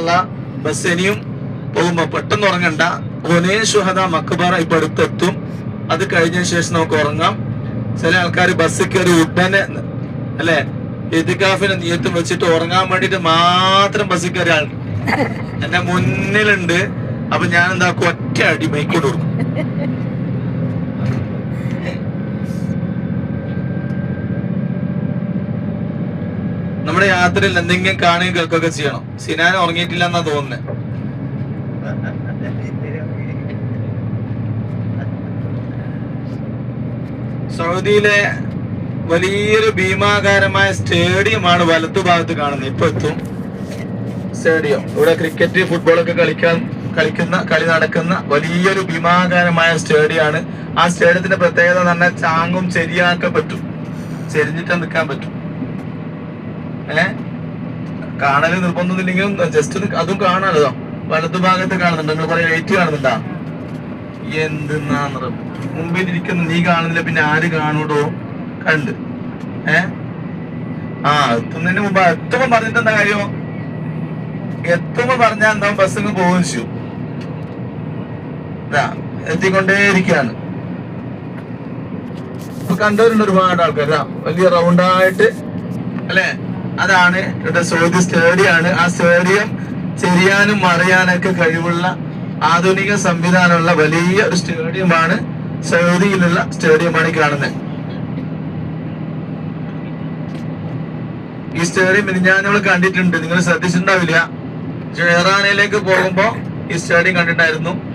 അല്ല ബസ് ഇനിയും പോകുമ്പോ പെട്ടെന്ന് ഉറങ്ങണ്ട. ഒനേ ഷുഹദ മക്കബാറ ഇപ്പൊ അടുത്തെത്തും. അത് കഴിഞ്ഞ ശേഷം നമുക്ക് ഉറങ്ങാം. ചില ആൾക്കാർ ബസ്സിൽ കയറി ഉടനെ അല്ലെ? എതികാഫിനെ നീയത്തും വെച്ചിട്ട് ഉറങ്ങാൻ വേണ്ടിട്ട് മാത്രം ബസ്സിൽ കയറിയ ആൾ എന്റെ മുന്നിലുണ്ട്. അപ്പൊ ഞാൻ എന്താക്കും ഒറ്റ അടി മൈക്കോട്ട് കൊടുക്കും. നമ്മുടെ യാത്രയിൽ എന്തെങ്കിലും കാണുകയും കേൾക്കുകയൊക്കെ ചെയ്യണം. സിനാൻ ഉറങ്ങിയിട്ടില്ല എന്നാ തോന്നുന്നത് സൗദിയിലെ വലിയൊരു ഭീമാകാരമായ സ്റ്റേഡിയമാണ് വലത്തുഭാഗത്ത് കാണുന്നത്. ഇപ്പൊ എത്തും. സ്റ്റേഡിയം. ഇവിടെ ക്രിക്കറ്റ് ഫുട്ബോൾ ഒക്കെ കളിക്കാൻ കളിക്കുന്ന കളി നടക്കുന്ന വലിയൊരു ഭീമാകാരമായ സ്റ്റേഡിയമാണ്. ആ സ്റ്റേഡിയത്തിന്റെ പ്രത്യേകത എന്ന് പറഞ്ഞാൽ ചാങ്ങും ചെരിയാക്കാൻ പറ്റും. ചെരിഞ്ഞിട്ട് നിൽക്കാൻ പറ്റും. ഏ? കാണൽ നിർബന്ധമൊന്നുമില്ലെങ്കിലും ജസ്റ്റ് ഒന്ന് അതും കാണാലോ. വലതുഭാഗത്ത് കാണുന്നുണ്ട്. നിങ്ങൾ പറയാം ലൈറ്റ് കാണുന്നുണ്ടാ? എന്തെന്നാ മുമ്പിൽ ഇരിക്കുന്ന നീ കാണുന്നില്ല. പിന്നെ ആര് കാണൂടോ? കണ്ട്. ഏ? ആ എത്തുന്നതിന് മുമ്പ് എത്തുമ്പോ പറഞ്ഞിട്ട് എന്താ കാര്യം? എത്തുമ്പോ പറഞ്ഞാൽ എന്താ? ബസ്സിങ് പോകും ചെയ്യും. ഇരിക്കാണ് ഇപ്പൊ കണ്ടവരുണ്ട് ഒരുപാട് ആൾക്കാർ വലിയ റൗണ്ടായിട്ട് അല്ലെ? അതാണ് ഇവിടെ സൗദി സ്റ്റേഡിയാണ്. ആ സ്റ്റേഡിയം ചെരിയാനും മറിയാനൊക്കെ കഴിവുള്ള ആധുനിക സംവിധാനമുള്ള വലിയ ഒരു സ്റ്റേഡിയമാണ് സൗദിയിലുള്ള സ്റ്റേഡിയമാണ് കാണുന്നത്. ഈ സ്റ്റേഡിയം ഞാൻ നമ്മൾ കണ്ടിട്ടുണ്ട്. നിങ്ങൾ ശ്രദ്ധിച്ചിട്ടുണ്ടാവില്ല. ജയറാനയിലേക്ക് പോകുമ്പോ ഈ സ്റ്റേഡിയം കണ്ടിട്ടായിരുന്നു